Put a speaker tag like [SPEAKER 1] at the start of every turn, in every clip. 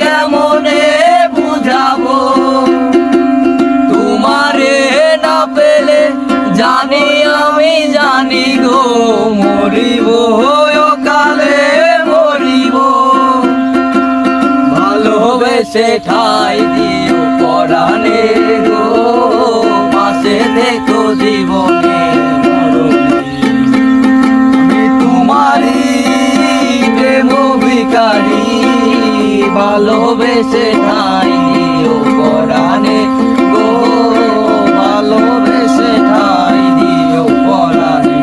[SPEAKER 1] কেমনে বুঝাবো। তোমারে না পেলে জানি আমি জানি গো, মরিব কালে মরিব। ভালোবেসে ঠাই দিও পরাণে গো, পাশে দেখো জীবনে তোমারই প্রেম ভিকারী ভালোবেসে ঠাই দিও পরাণে গো, ভালোবেসে ঠাই দিও পরাণে।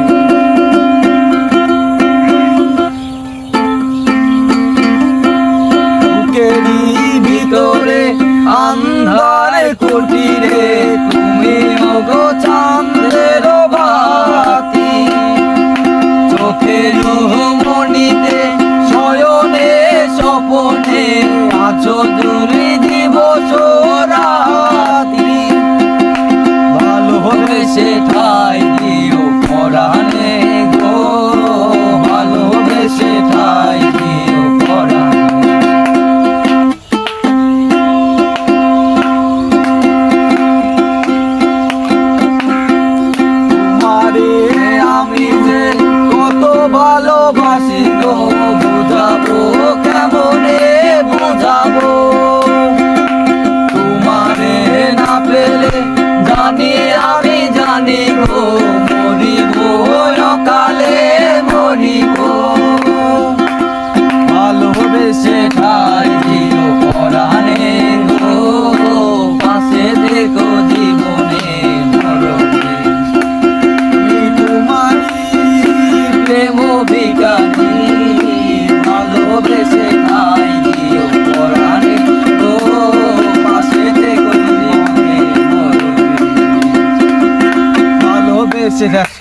[SPEAKER 1] বুকেরই ভিতরে আন্ধার কুটিরে, তুমি ওগো ভালোবেসে ঠাই দিও পরাণে গো ভালোবেসে ঠাই দিও পরাণে। আমি যে কত ভালোবাসি গো, বুঝাবো কেমনে, বুঝাবো? তোমারে না পেলে জানি গো মরিব কালে মরিব ভালোবেসে দেখো জীবনে মরণে ভালোবেসে